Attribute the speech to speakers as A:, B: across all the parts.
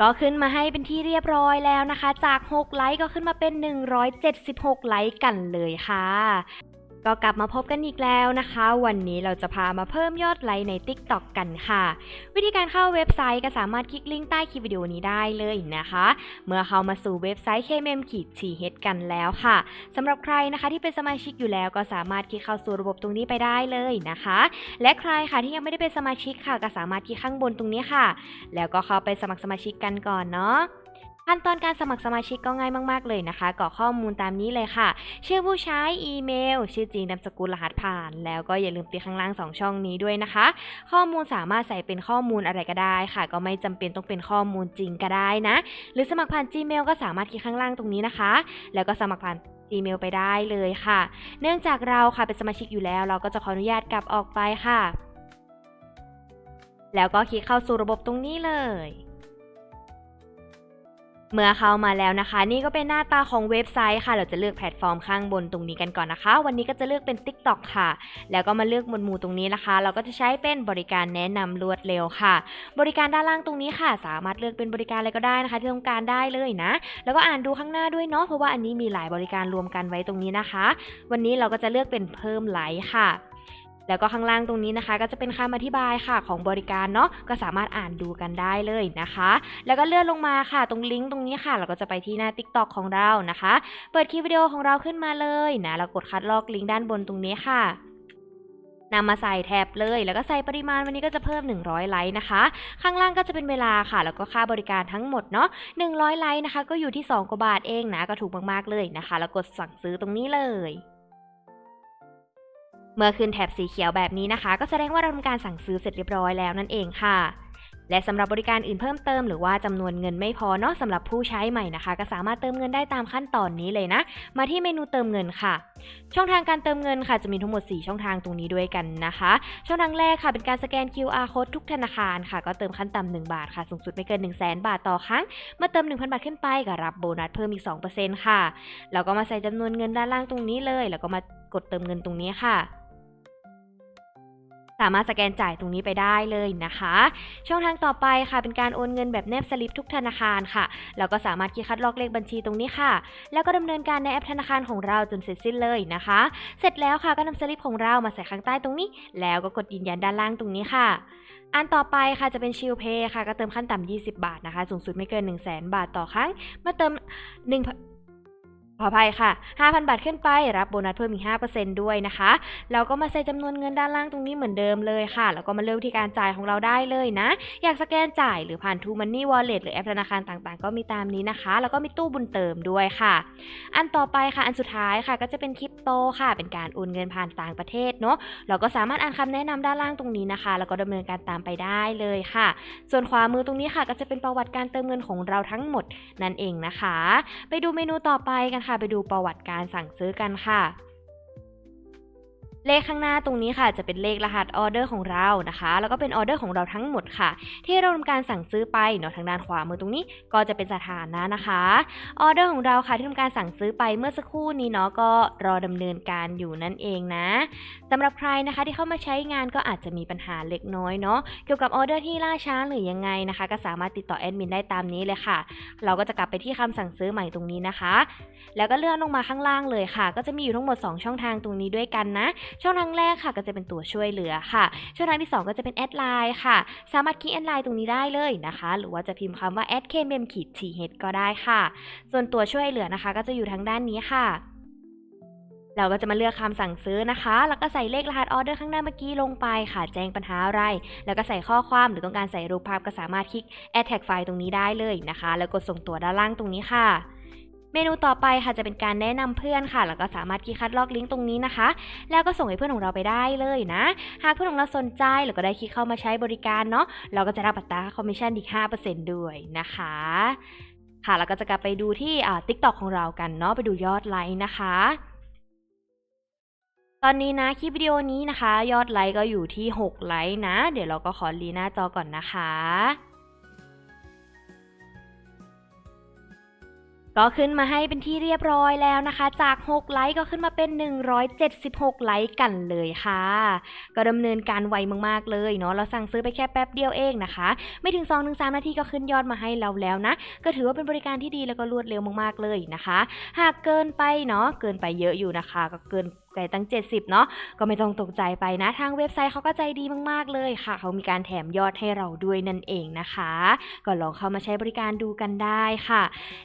A: ก็ขึ้นมาให้เป็นที่เรียบร้อยแล้วนะคะ จาก 6 ไลค์ก็ขึ้นมาเป็น 176 ไลค์กันเลยค่ะ ก็กลับมาพบกันอีกแล้วนะคะ วันนี้เราจะพามาเพิ่มยอดไลค์ใน TikTok กันค่ะ วิธีการเข้าเว็บไซต์ก็สามารถคลิกลิงก์ใต้คลิปวิดีโอนี้ได้เลยนะคะ เมื่อเข้ามาสู่เว็บไซต์ KMM ขีด TH กันแล้วค่ะสำหรับใครนะคะที่เป็นสมาชิกอยู่แล้วก็สามารถคลิกเข้าสู่ระบบตรงนี้ไปได้เลยนะคะ และใครค่ะที่ยังไม่ได้เป็นสมาชิกค่ะก็สามารถคลิกข้างบนตรงนี้ค่ะ แล้วก็เข้าไปสมัครสมาชิกกันก่อนเนาะ ขั้นตอนการสมัครสมาชิกก็ง่ายมากๆเลยนะคะกรอกข้อมูลตามนี้เลยค่ะ ชื่อผู้ใช้อีเมล ชื่อจริงนามสกุลรหัสผ่าน แล้วก็อย่าลืมติดข้างล่าง 2 ช่องนี้ด้วยนะคะ ข้อมูลสามารถใส่เป็นข้อมูลอะไรก็ได้ค่ะ ก็ไม่จำเป็นต้องเป็นข้อมูลจริงก็ได้นะ หรือสมัครผ่าน Gmail ก็สามารถคลิกข้างล่างตรงนี้นะคะ แล้วก็สมัครผ่าน Gmail ไปได้เลยค่ะ เนื่องจากเราค่ะเป็นสมาชิกอยู่แล้ว เราก็จะขออนุญาตกลับออกไปค่ะ แล้วก็คลิกเข้าสู่ระบบตรงนี้เลย เมื่อเข้ามาแล้วนะคะ นี่ก็เป็นหน้าตาของเว็บไซต์ค่ะ เราจะเลือกแพลตฟอร์มข้างบนตรงนี้กันก่อนนะคะ วันนี้ก็จะเลือกเป็น TikTok ค่ะ แล้วก็มาเลือกหมวดหมู่ตรงนี้นะคะ เราก็จะใช้เป็นบริการแนะนำรวดเร็วค่ะ บริการด้านล่างตรงนี้ค่ะ สามารถเลือกเป็นบริการอะไรก็ได้นะคะ ที่ต้องการได้เลยนะ แล้วก็อ่านดูข้างหน้าด้วยเนาะเพราะว่าอันนี้มีหลายบริการรวมกันไว้ตรงนี้นะคะ วันนี้เราก็จะเลือกเป็นเพิ่มไลค์ค่ะ แล้วก็ข้างล่างตรงนี้นะคะ ก็จะเป็นคำอธิบายค่ะของบริการเนาะก็สามารถอ่านดูกันได้เลยนะคะ แล้วก็เลื่อนลงมาค่ะตรงลิงก์ตรงนี้ค่ะ เราก็จะไปที่หน้า TikTok ของเรานะคะ เปิดคลิปวิดีโอของเราขึ้นมาเลยนะแล้วกดคัดลอกลิงก์ด้านบนตรงนี้ค่ะนำมาใส่แท็บเลย แล้วก็ใส่ปริมาณวันนี้ก็จะเพิ่ม 100 ไลค์นะคะ ข้างล่างก็จะเป็นเวลาค่ะ แล้วก็ค่าบริการทั้งหมดเนาะ 100 ไลค์นะคะ ก็อยู่ที่ 2 กว่าบาทเองนะ ก็ถูกมากๆเลยนะคะ แล้วกดสั่งซื้อตรงนี้เลย เมื่อขึ้นแถบสีเขียวแบบนี้นะคะ ก็แสดงว่าเราทำการสั่งซื้อเสร็จเรียบร้อยแล้วนั่นเองค่ะ และสำหรับบริการอื่นเพิ่มเติมหรือว่าจำนวนเงินไม่พอเนาะสำหรับผู้ใช้ใหม่นะคะ ก็สามารถเติมเงินได้ตามขั้นตอนนี้เลยนะ มาที่เมนูเติมเงินค่ะ ช่องทางการเติมเงินค่ะจะมีทั้งหมด 4 ช่องทางตรงนี้ด้วยกันนะคะ ช่องทางแรกค่ะเป็นการสแกน QR code ทุกธนาคารค่ะ ก็เติมขั้นต่ำ1บาทค่ะสูงสุดไม่เกิน 1 0 0 0 0 0บาทต่อครั้งเมื่อเติม 1,000 บาทขึ้นไปก็รับโบนัสเพิ่มอีก2%ค่ะแล้วก็มาใส่จำนวนเงินด้านล่างตรงนี้เลย แล้วก็มากดเติมเงินตรงนี้ค่ะ สามารถสแกนจ่ายตรงนี้ไปได้เลยนะคะ ช่องทางต่อไปค่ะ เป็นการโอนเงินแบบแนบสลิปทุกธนาคารค่ะแล้วก็สามารถคลิกคัดลอกเลขบัญชีตรงนี้ค่ะ แล้วก็ดำเนินการในแอปธนาคารของเราจนเสร็จสิ้นเลยนะคะ เสร็จแล้วค่ะก็นำสลิปของเรามาใส่ข้างใต้ตรงนี้ แล้วก็กดยืนยันด้านล่างตรงนี้ค่ะอันต่อไปค่ะจะเป็นชิลเพย์ค่ะ ก็เติมขั้นต่ำ20 บาทนะคะ สูงสุดไม่เกิน 1 0 0 0 0 0บาทต่อครั้ง เมื่อเติม1 ขออภัยค่ะ 5,000 บาทขึ้นไป รับโบนัสเพิ่มอีก 5%ด้วยนะคะเราก็มาใส่จำนวนเงินด้านล่างตรงนี้เหมือนเดิมเลยค่ะ แล้วก็มาเลือกวิธีการจ่ายของเราได้เลยนะ อยากสแกนจ่ายหรือผ่าน True Money Wallet หรือแอปธนาคารต่างๆ ก็มีตามนี้นะคะ แล้วก็มีตู้บุญเติมด้วยค่ะ อันต่อไปค่ะ อันสุดท้ายค่ะ ก็จะเป็นคริปโตค่ะ เป็นการโอนเงินผ่านต่างประเทศเนาะ เราก็สามารถอ่านคำแนะนำด้านล่างตรงนี้นะคะ แล้วก็ดำเนินการตามไปได้เลยค่ะ ส่วนขวามือตรงนี้ค่ะ ก็จะเป็นประวัติการเติมเงินของเราทั้งหมดนั่นเองนะคะ ไปดูเมนูต่อไปกันค่ะไปดูประวัติการสั่งซื้อกันค่ะ เลขข้างหน้าตรงนี้ค่ะ จะเป็นเลขรหัสออเดอร์ของเรานะคะ แล้วก็เป็นออเดอร์ของเราทั้งหมดค่ะ ที่เราทำการสั่งซื้อไปเนาะทางด้านขวามือตรงนี้ก็จะเป็นสถานะนะคะออเดอร์ของเราค่ะที่ทำการสั่งซื้อไปเมื่อสักครู่นี้เนาะก็รอดำเนินการอยู่นั่นเองนะสำหรับใครนะคะที่เข้ามาใช้งานก็อาจจะมีปัญหาเล็กน้อยเนาะเกี่ยวกับออเดอร์ที่ล่าช้าหรือยังไงนะคะ ก็สามารถติดต่อแอดมินได้ตามนี้เลยค่ะ เราก็จะกลับไปที่คำสั่งซื้อใหม่ตรงนี้นะคะ แล้วก็เลื่อนลงมาข้างล่างเลยค่ะ ก็จะมีอยู่ทั้งหมด 2 ช่องทางตรงนี้ด้วยกันนะช่องทางแรกค่ะก็จะเป็นตัวช่วยเหลือค่ะ ช่องทางที่ 2 ก็จะเป็นแอดไลน์ค่ะ สามารถคลิกแอดไลน์ตรงนี้ได้เลยนะคะ หรือว่าจะพิมพ์คำว่า a d k m m ขีด th ก็ได้ค่ะ ส่วนตัวช่วยเหลือนะคะ ก็จะอยู่ทางด้านนี้ค่ะเราก็จะมาเลือกคำสั่งซื้อนะคะ แล้วก็ใส่เลขรหัสออเดอร์ข้างหน้าเมื่อกี้ลงไปค่ะ แจ้งปัญหาอะไร แล้วก็ใส่ข้อความหรือต้องการใส่รูปภาพก็สามารถคลิก add tag ไฟล์ตรงนี้ได้เลยนะคะ แล้วกดส่งตัวด้านล่างตรงนี้ค่ะ เมนูต่อไปค่ะจะเป็นการแนะนำเพื่อนค่ะ แล้วก็สามารถคลิกคัดลอกลิงก์ตรงนี้นะคะ แล้วก็ส่งให้เพื่อนของเราไปได้เลยนะ หากเพื่อนของเราสนใจแล้วก็ได้คลิกเข้ามาใช้บริการเนาะ เราก็จะรับอัตราคอมมิชชั่นอีก 5%ด้วยนะคะ ค่ะ แล้วก็จะกลับไปดูที่อ่า TikTok ของเรากันเนาะ ไปดูยอดไลค์นะคะตอนนี้นะคลิปวิดีโอนี้นะคะ ยอดไลค์ก็อยู่ที่ 6 ไลค์นะ เดี๋ยวเราก็ขอรีหน้าจอก่อนนะคะ ก็ขึ้นมาให้เป็นที่เรียบร้อยแล้วนะคะ จาก 6 ไลค์ก็ขึ้นมาเป็น 176 ไลค์กันเลยค่ะ ก็ดำเนินการไวมากๆเลยเนาะเราสั่งซื้อไปแค่แป๊บเดียวเองนะคะ ไม่ถึง 2-3 นาทีก็ขึ้นยอดมาให้เราแล้วนะ ก็ถือว่าเป็นบริการที่ดีแล้วก็รวดเร็วมากๆเลยนะคะ หากเกินไปเนาะเกินไปเยอะอยู่นะคะ ก็เกินไปตั้ง 70 เนาะก็ไม่ต้องตกใจไปนะ ทางเว็บไซต์เขาก็ใจดีมาก ๆ เลยค่ะ เขามีการแถมยอดให้เราด้วยนั่นเองนะคะ ก็ลองเข้ามาใช้บริการดูกันได้ค่ะ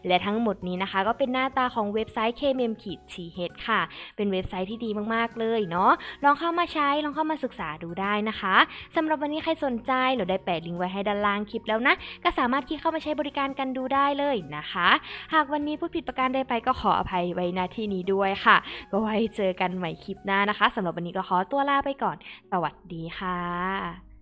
A: และทั้งหมดนี้นะคะ ก็เป็นหน้าตาของเว็บไซต์ KMM ขีด TH ค่ะ เป็นเว็บไซต์ที่ดีมากๆเลยเนาะลองเข้ามาใช้ลองเข้ามาศึกษาดูได้นะคะสำหรับวันนี้ใครสนใจเราได้แปะลิงก์ไว้ให้ด้านล่างคลิปแล้วนะ ก็สามารถคลิกเข้ามาใช้บริการกันดูได้เลยนะคะ หากวันนี้พูดผิดประการใดไปก็ขออภัยไว้ณที่นี้ด้วยค่ะ ก็ไว้เจอกันใหม่คลิปหน้านะคะสำหรับวันนี้ก็ขอตัวลาไปก่อน สวัสดีค่ะ